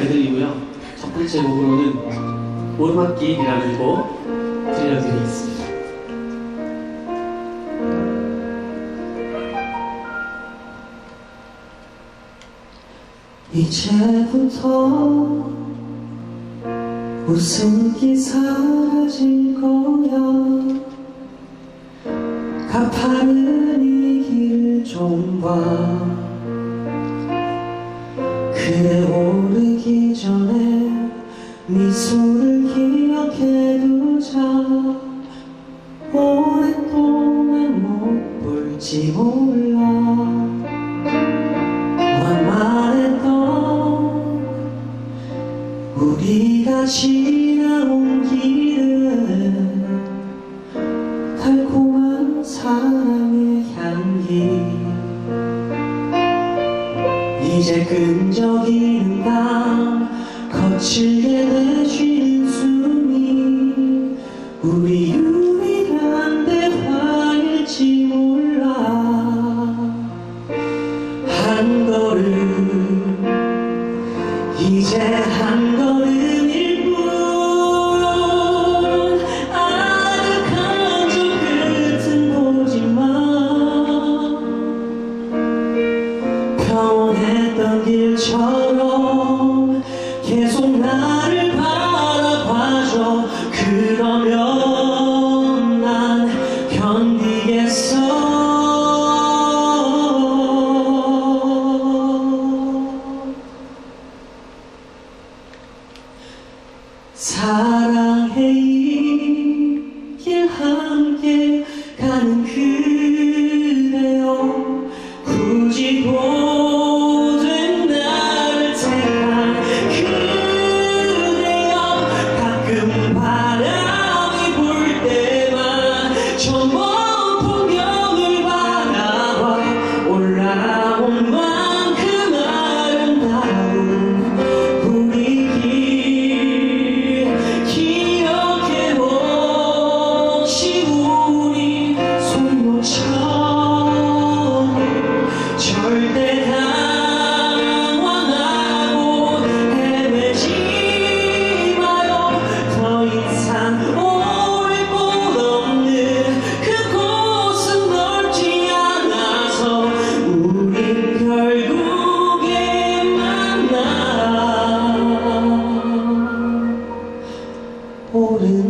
시작해드리고요. 첫 번째 곡으로는 오르막길이라는 곡 들려드리겠습니다. 이제부터 웃음기 사라질 거야 가파른 이 길을 좀봐 그래 미소를 기억해두자 오랫동안 못 볼지 몰라. 완만했던 우리가 지나온 길은 달콤한 사랑의 향기. 이제 끈적이는 밤 거칠게 내쉬는 숨이 우리 유일한 대화일지 몰라. 한 걸음 이제 한 걸음일 뿐 아득한 저 끝은 보지만 평온했던 길처럼 사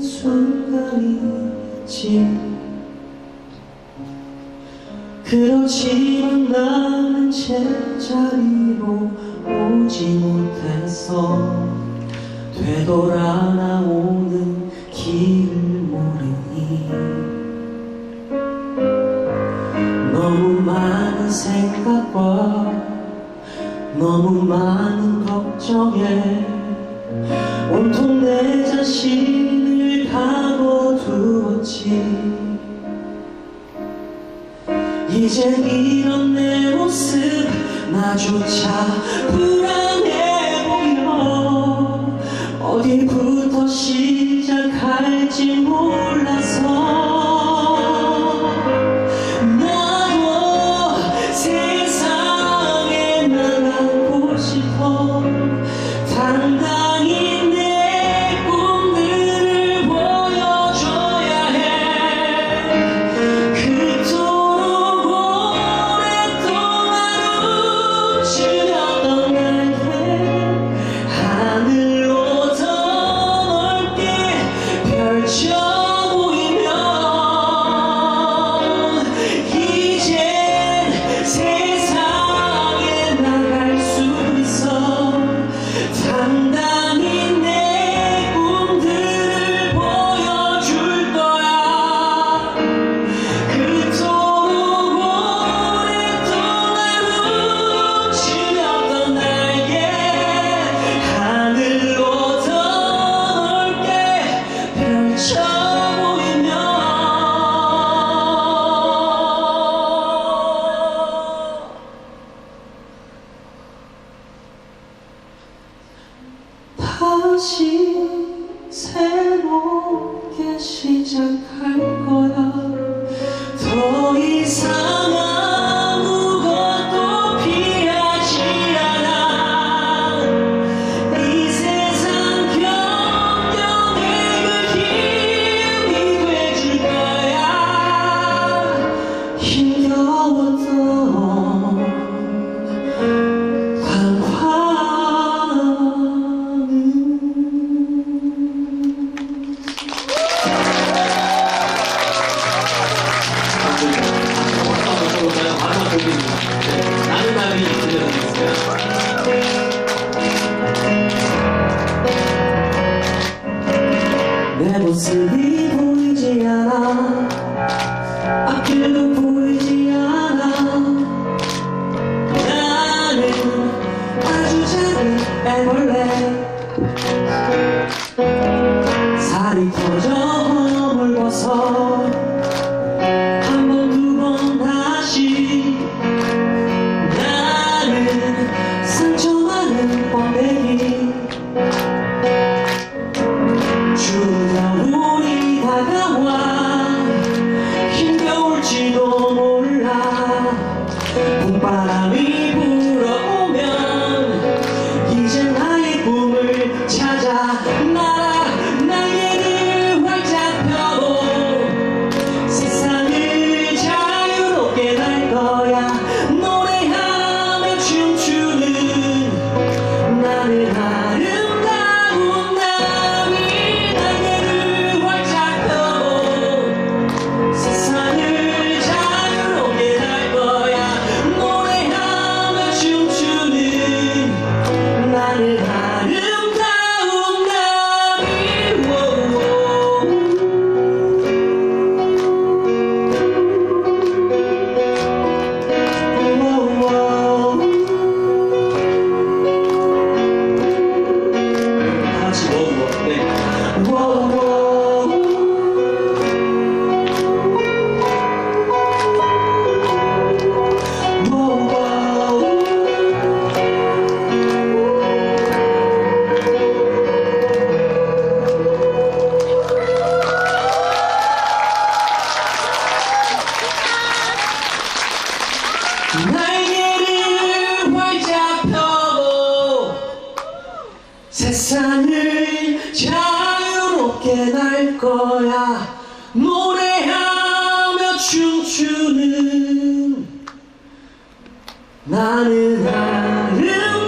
순간이 있지 그렇지만 나는 제자리로 오지 못했어 되돌아 나오는 길을 모르니 너무 많은 생각과 너무 많은 걱정에 온통 내 자신 이제 이런 내 모습 나조차 불안해 다시 새롭게 시작할까 É você me rodear. 날개를 활짝 펴고 세상을 자유롭게 날 거야. 노래하며 춤추는 나는 아름